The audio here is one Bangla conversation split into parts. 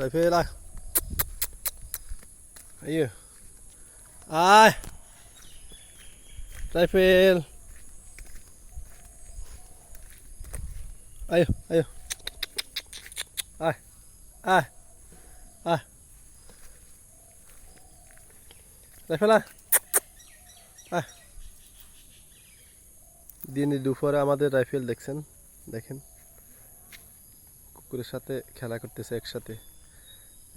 রাইফেল আয় আইয়ে আয় রাইফেল আয়ো আয়ো আয় আয় আয় রাইফেল আয় আয় দিনে দুপুরে আমাদের রাইফেল দেখছেন? দেখেন? কুকুরের সাথে খেলা করতেছে একসাথে।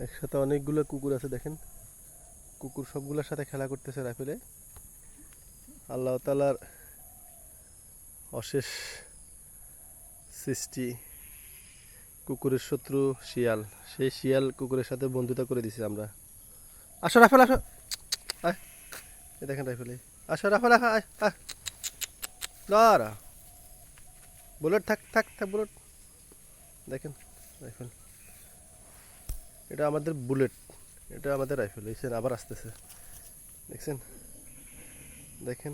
একসাথে অনেকগুলো কুকুর আছে, দেখেন। কুকুর সবগুলোর সাথে খেলা করতেছে রাইফেলে আল্লাহ তালার অশেষ সৃষ্টি কুকুরের শত্রু শিয়াল। সেই শিয়াল কুকুরের সাথে বন্ধুতা করে দিছি আমরা। আসো রাফেল, আসো। আয়। দেখেন রাইফেলে আসো রাফেল আসো আয় আয়। দাঁড়া। বুলেট, থাক থাক থাক, বুলেট। দেখেন রাইফেল এটা আমাদের বুলেট, এটা আমাদের রাইফেল দেখছেন আবার আসতেছে। দেখছেন? দেখেন?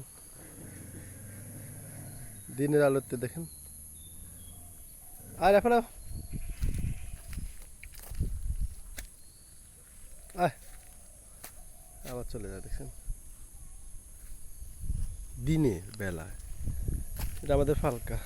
দিনের আলোতে দেখেন? আর এখন আবার চলে যায় দেখছেন? দিনের বেলায়। এটা আমাদের ফালকা।